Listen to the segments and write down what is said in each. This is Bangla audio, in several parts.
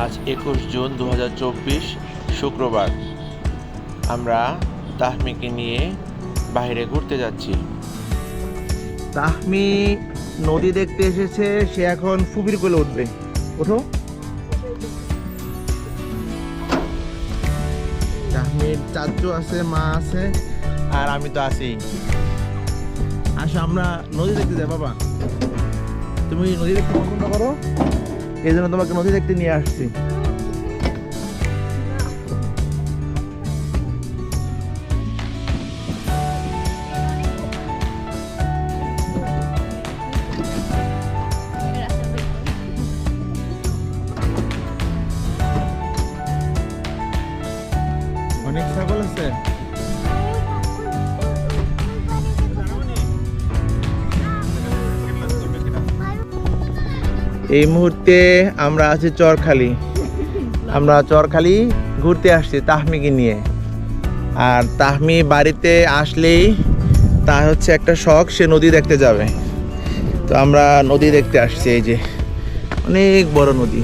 আজ একুশ জুন দু হাজার চব্বিশ, শুক্রবার। আমরা তাহমিকে নিয়ে বাইরে ঘুরতে যাচ্ছি। তাহমি নদী দেখতে এসেছে, সে এখন ফুবির কোলে উঠবে। ওঠো। তাহমির চাচু আছে, মা আছে, আর আমি তো আছি। আসো, আমরা নদী দেখতে যাই, বাবা। তুমি নদী দেখতে পছন্দ করো? এই জন্য তোমাকে নদী দেখতে নিয়ে আসছি। অনেক ছাগল আছে? এই মুহূর্তে আমরা আছি চরখালি। আমরা চরখালি ঘুরতে আসছি তাহমিকে নিয়ে। আর তাহমি বাড়িতে আসলেই তার হচ্ছে একটা শখ সে নদী দেখতে যাবে। তো আমরা নদী দেখতে আসছি এই যে অনেক বড় নদী।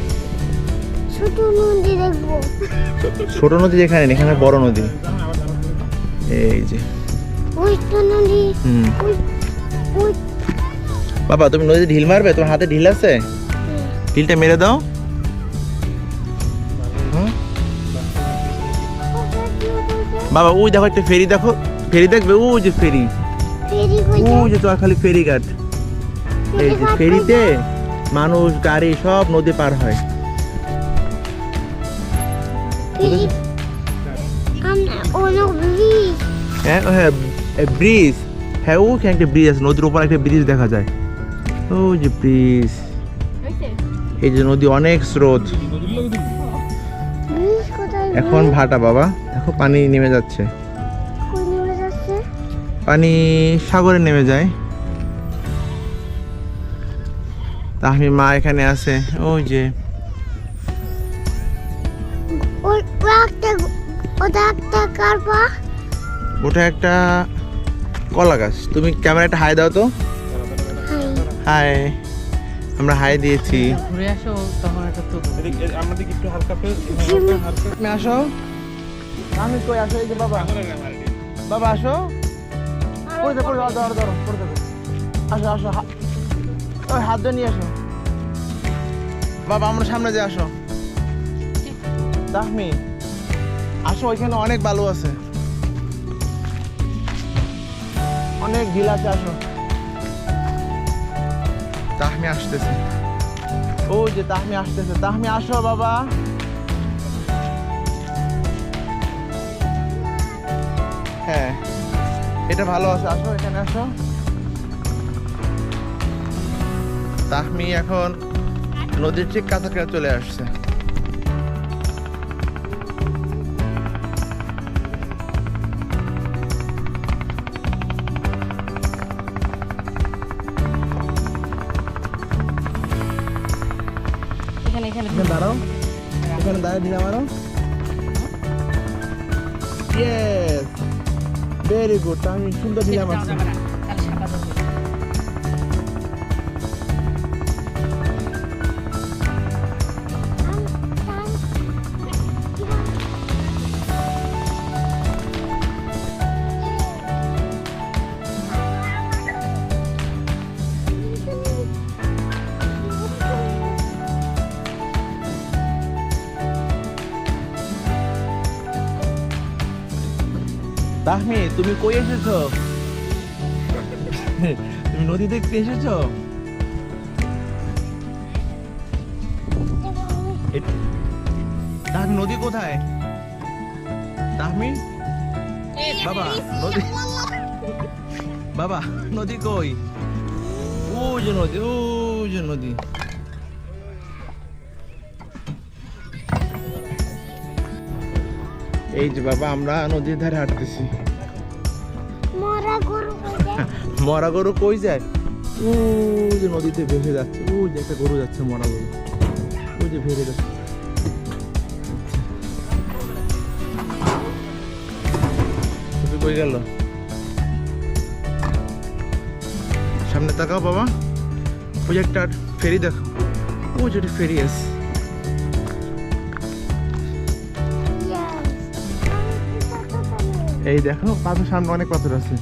ছোট নদী যেখানে এখানে বড় নদী। এই যে। বাবা তুমি নদীতে ঢিল মারবে? তোমার হাতে ঢিল আছে? ঢিলটা মেরে দাও। বাবা ওই দেখো একটা ফেরি দেখো। ফেরি দেখবে? ওই যে ফেরি। ওই যে তোমার খালি ফেরি ঘাট এই যে ফেরিতে মানুষ গাড়ি সব নদী পার হয়। হ্যাঁ হ্যাঁ ব্রিজ। হ্যাঁ ওখানে একটা ব্রিজ আছে নদীর উপর একটা ব্রিজ দেখা যায়। ওই যে ব্রিজ। এই যে নদী অনেক স্রোত। এখন ভাটা বাবা। দেখো পানি নেমে যাচ্ছে। পানি সাগরে নেমে যায়। তাহমি মা এখানে আছে। ওই যে। ওটা একটা কলা গাছ। তুমি ক্যামেরাটা হাই দাও তো। হাই। আমরা হাই দিয়েছি। ঘুরে আসো তখন একটা তো তুমি আসো। আমি কই আসো এই যে বাবা। বাবা আসো। পড়ে যাবে পড়ে ধরো ধরো পড়ে যাবে আসো আসো হা- ওই হাত ধরে নিয়ে আসো। বাবা আমরা সামনে যে আসো। তাহমি আসো ওইখানে অনেক বালু আছে। অনেক ঢিল আছে আসো। তাহমি আসতেছে। ও যে তাহমি আসতেছে। তাহমি আসো বাবা। হ্যাঁ এটা ভালো আছে। আসো এখানে আসো। তাহমি এখন নদীর ঠিক কাছাকাছি চলে আসছে। এখানে দাঁড়াও। এখানে দাঁড়িয়ে ঢিলা মারো। ইয়েস ভেরি গুড তাহমি সুন্দর ঢিলা মারছে। তাহমি তুমি কই এসেছ? তুমি নদী দেখতে এসেছ? তাহমি নদী কোথায়? তাহমি বাবা, নদী বাবা, নদী কই? ও যে নদী, ও যে নদী। এই যে বাবা আমরা নদীর ধারে হাঁটতেছি। মরা গরু কই যায়? মরা গরু কই যায়? ও যে নদীতে ভেসে যাচ্ছে ও যে একটা গরু যাচ্ছে মরা গরু। ও যে ভেসে যাচ্ছে। তুমি কই গেল? সামনে তাকাও বাবা। ওই একটা ফেরি দেখো। ও যে একটা ফেরি আছে। এই দেখো পাথর সামনে অনেক পাথর আছে।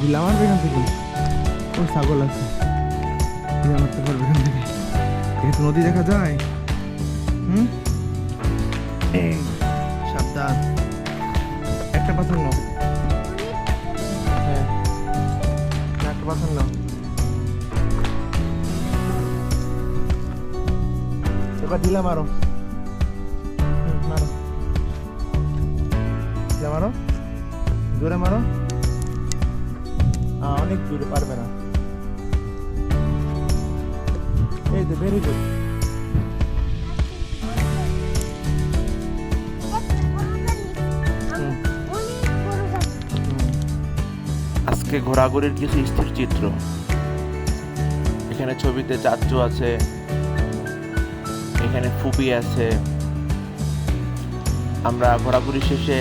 ঢিলা মারবে এখান থেকে। ও ছাগল আছে। মারতে পারবে এখান থেকে। এখানে নদী দেখা যায়। হুম? সাবধান। একটা পাথর নাও। হ্যাঁ। একটা পাথর নাও। এবার মারো। হুম, মারো। ঢিলা মারো। জোরে মারো। অনেক দূরে পারবে না। এই তো ভেরি গুড আজকে ঘোরাঘুরির কিছু স্থির চিত্র। এখানে ছবিতে চাচ্চু আছে। এখানে ফুপি আছে। আমরা ঘোরাঘুরি শেষে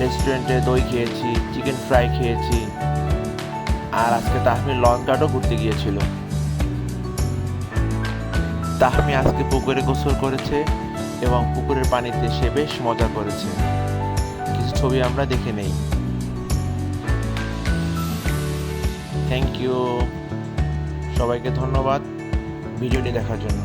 রেস্টুরেন্টে দই খেয়েছি চিকেন ফ্রাই খেয়েছি। আর আজকে তাহমি লং কাটও ঘুরতে গিয়েছিল। তাহমি আজকে পুকুরে গোসল করেছে এবং পুকুরের পানিতে সে বেশ মজা করেছে। কিছু ছবি আমরা দেখে নেই। থ্যাংক ইউ সবাইকে ধন্যবাদ ভিডিওটি দেখার জন্য।